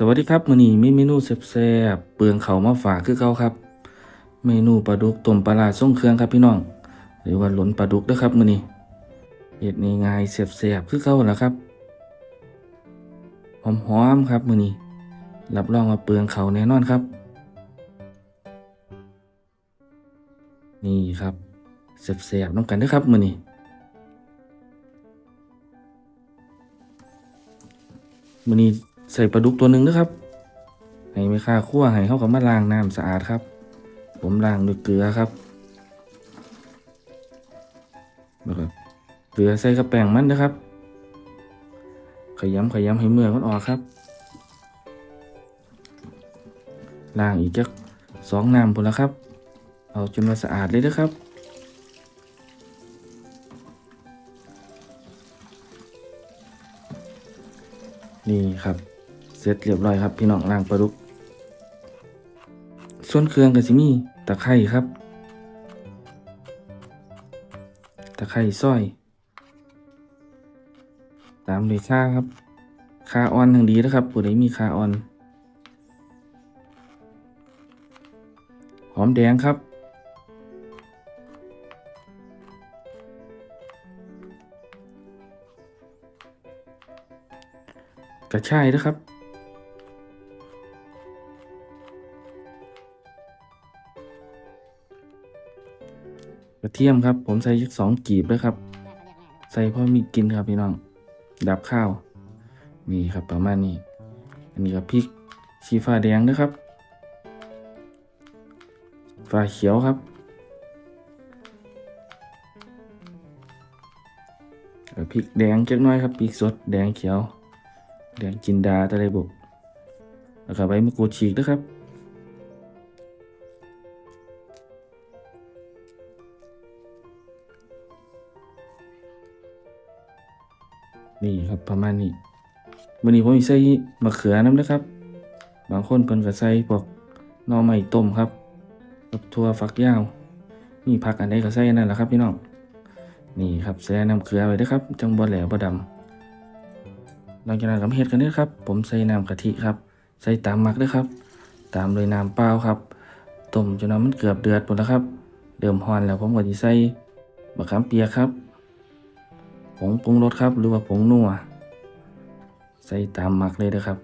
สวัสดีครับมื้อนี้มีเมนูแซ่บๆเปลืองเขามาฝากคือเก่าครับ เมนูปลาดุกต้มปลาร้าทรงเครื่องครับพี่น้อง หรือว่าหลนปลาดุกเด้อครับมื้อนี้เฮ็ดง่ายๆแซ่บๆคือเก่าล่ะครับหอมๆครับมื้อนี้รับรองว่าเปลืองเขาแน่นอนครับ นี่ครับแซ่บๆน้ำกันเด้อครับมื้อนี้มื้อนี้ ใส่ปลาดุกตัวหนึ่งนะครับให้ไม่ค่าคั่วให้เข้ากับมาล้างน้ำสะอาดครับ ผมล้างด้วยเกลือครับเกลือใส่กระแป้งมันนะครับ ขยำขยำให้เมื่อกมันออกครับล้างอีกจักสองน้ำพุ่นละครับ เอาจนว่าสะอาดเลยนะครับนี่ครับ เสร็จเรียบร้อยครับ พี่น้องล้างปลาดุก ส่วนเครื่องก็สิมีตะไคร้ครับ ตะไคร้ซอย ตามด้วยข่าครับข่าอ่อนทั้งดีนะครับผู้ใดมีข่าอ่อน หอมแดงครับ กระชายนะครับ กระเทียมครับ ผมใส่ยักสองกีบด้วยครับ ใส่เพราะมีกินครับพี่น้อง ดับข้าว นี่ครับประมาณนี้ อันนี้ก็พริกชีฟ้าแดงนะครับฟ้าเขียวครับ พริกแดงจักน้อยครับ พริกสดแดงเขียว แดงจินดาตะไลบุกแล้วก็ใบมะกรูดฉีกนะครับ นี่ครับประมาณนี้วันนี้ผมมีใส่มะเขือน้ำนะครับ บางคนเพิ่นก็ใส่พวกหน่อไม้ต้มครับกับถั่วฝักยาวมีผักอันใดก็ใส่นั่นแหละครับพี่น้องนี่ครับใส่น้ำเกลือไว้ด้วยครับ จังบ่แหลวบ่ดำหลังจากนั้นก็เฮ็ดกันเด้อครับ ผมใส่น้ำกะทิครับ ใส่ตามมักด้อครับ ตามด้วยน้ำเปล่าครับต้มจนน้ำมันเกือบเดือดหมดแล้วครับ เดิมฮอนแล้วผมก็สิใส่มะขามเปียกครับ ผงปรุงรสครับ หรือว่าผงนัวใส่ตามหมักเลยเด้อครับ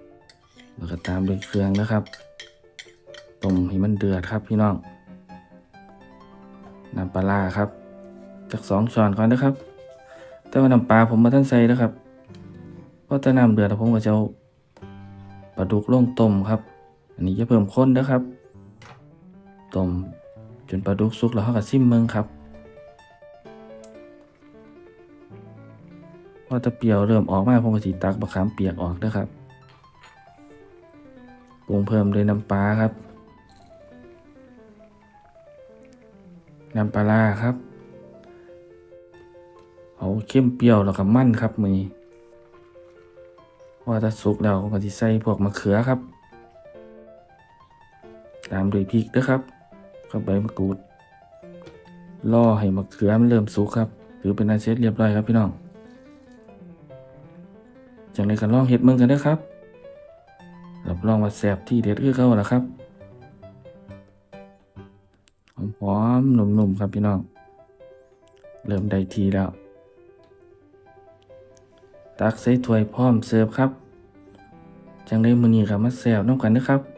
แล้วก็ตามด้วยเครื่องนะครับต้มให้มันเดือดครับพี่น้องน้ำปลาครับจากสองช้อนก่อนนะครับ แต่ว่าน้ำปลาผมมาท่านใส่นะครับเพอแต่น้ำเดือดแล้วผมก็จะเอาปลาดุกลงต้มครับ อันนี้จะเพิ่มข้นนะครับต้มจนปลาดุกสุกแล้วเขาก็ซิมเมืองครับ พอตะเปียวเริ่มออกมาผมก็สีตักบะขามเปียกออกนะครับปรุงเพิ่มด้วยน้ำปลาครับ น้ำปลาครับ เอาเข้มเปรี้ยวแล้วก็มั่นครับมือนี้ว่าถ้าสุกแล้วก็จะใส่พวกมะเขือครับ ตามด้วยพริกนะครับกับใบมะกรูดล่อให้มะเขือมันเริ่มสุกครับหรือเป็นอันเสร็จเรียบร้อยครับพี่น้อง จากนั้นก็ลองเห็ดเมืองกันนะครับรับรองว่าแซ่บที่เด็ดคือเขาละครับหอมๆหนุ่มๆครับพี่น้อง เริ่มได้ทีแล้ว ตักใส่ถ้วยพร้อมเสิร์ฟครับ จังได้มื้อนี้ก็มาแซวน้ำกันนะครับ